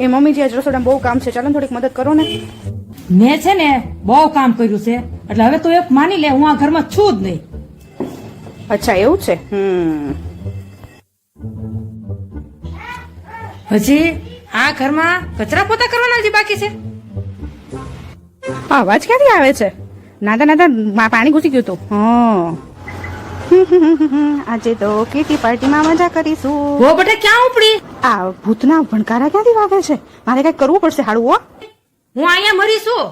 એ મમ્મીજી આજ રસોડામાં બહુ કામ છે ચાલો થોડીક મદદ કરો ને. મેં છે ને બહુ કામ કર્યું છે. એટલે હવે તું એક માની લે હું આ ઘરમાં છું જ નહીં. અચ્છા એવું છે? હજી આ ઘરમાં કચરા પોતા કરવાના હજી બાકી છે? આ અવાજ ક્યાંથી આવે છે? નાદા નાદા મા- પાણી ઘૂસી ગયું હતું. હા. આજે તો કેટી પાર્ટીમાં મજા કરીશું. વો બટે ક્યાં ઉપડી? આ ભૂતના ભણકારા ક્યાંથી વાગે છે? મારે કઈ કરવું પડશે હાડું હો. હું અહીંયા મરી છું.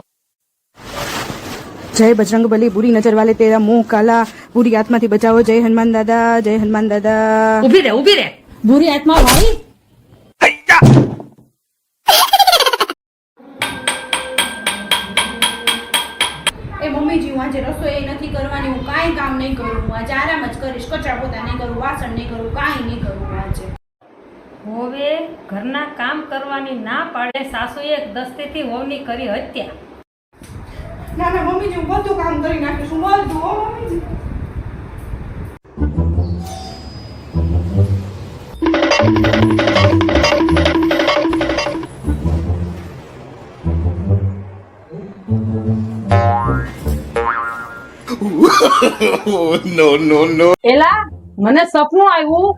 જય બજરંગ બલી બુરી નજર વાલે તેરા મોહ કાલા. બુરી આત્માથી બચાવો જય હનુમાન દાદા જય હનુમાન દાદા. ઊભી રે ઊભી રે. બુરી આત્મા ભાઈ આજે રસોઈ નથી કરવાની હું કાંઈ કામ નહીં કરું. હું આજે આરામ જ કરીશ કચરા પોતા નહીં કરું વાસણ નહીં કરું કાંઈ નહીં કરું આજે. હોવે ઘરના કામ કરવાની ના પાડે સાસુએ દસ્તીથી હોવની કરી હત્યા. ના ના મમ્મીજી હું બધું કામ કરી નાખીશ. હો no, નો નો એલા મને સપનું આવ્યું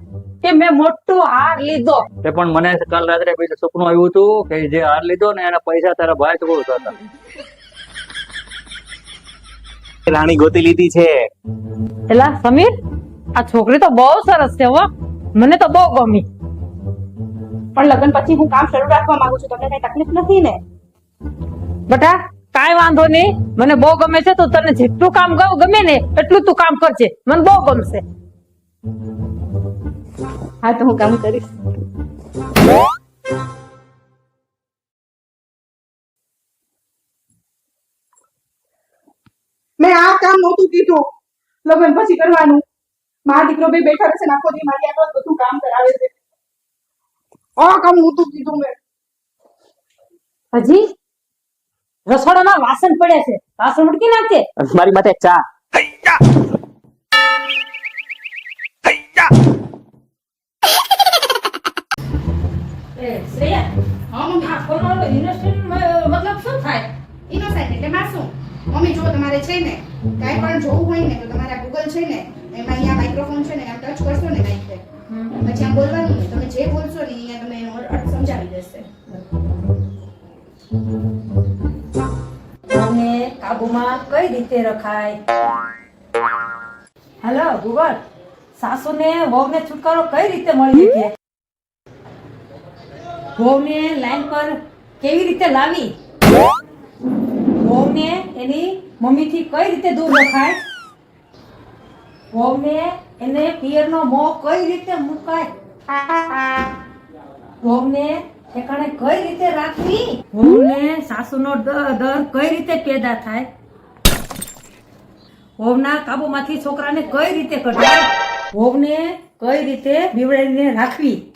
કે મેં મોટો હાર લીધો. તે પણ મને કાલ રાત્રે પછી સપનું આવ્યું હતું કે જે હાર લીધો ને એના પૈસા તારા ભાઈ ચૂકવતો હતા રાણી ગોતી લીધી છે. એલા સમીર આ છોકરી તો બહુ સરસ છે હો. મને તો બહુ ગમી. પણ લગ્ન પછી હું કામ શરૂ રાખવા માંગુ છું. તમને કઈ તકલીફ નથી ને? બટા કાંઈ વાંધો નહીં. મને બહુ ગમે છે તો તને જેટલું કામ ગમ- ગમે ને એટલું તું કામ કરજે. મને બહુ ગમશે. હા તો હું કામ કરીશ. મેં આ કામ નહોતું કીધું. લગ્ન પછી કરવાનું. મારા દીકરો બે બેઠા રહેશે ને આખો દી મારી આગળ બધું કામ કરાવે છે. આ કામ નહોતું કીધું મેં. હજી? રસોડામાં વાસણ પડ્યા છે. વાસણ ઉડકી નાખજે. મારી માથે ચા. હા મમ્મી જો તમારે છે ને કાંઈ પણ જોવું હોય ને તો તમારા ગૂગલ છે ને એમાં અહીંયા માઇક્રોફોન છે ને આમ ટચ કરશો ને કાંઈક. પછી આમ બોલવાનું તમે જે બોલશો ને અહીંયા તમે એનો અર્થ સમજાવી દેશે. કાબુમાં કઈ રીતે રખાય? હેલો ગૂગલ સાસુને, વહુને છુટકારો કઈ રીતે મળી શકે? વહુને લાઈન પર કેવી રીતે લાવી? વહુને એની મમ્મીથી કઈ રીતે દૂર રખાય? વહુને એને પિયરનો મોહ કઈ રીતે મુકાય? વહુને ઠેકાણે કઈ રીતે રાખવી? વહુને સાસુનો નો ડર કઈ રીતે પેદા થાય? વહુના કાબુમાંથી છોકરાને કઈ રીતે કઢાય? ને કઈ રીતે બીવડાવીને રાખવી?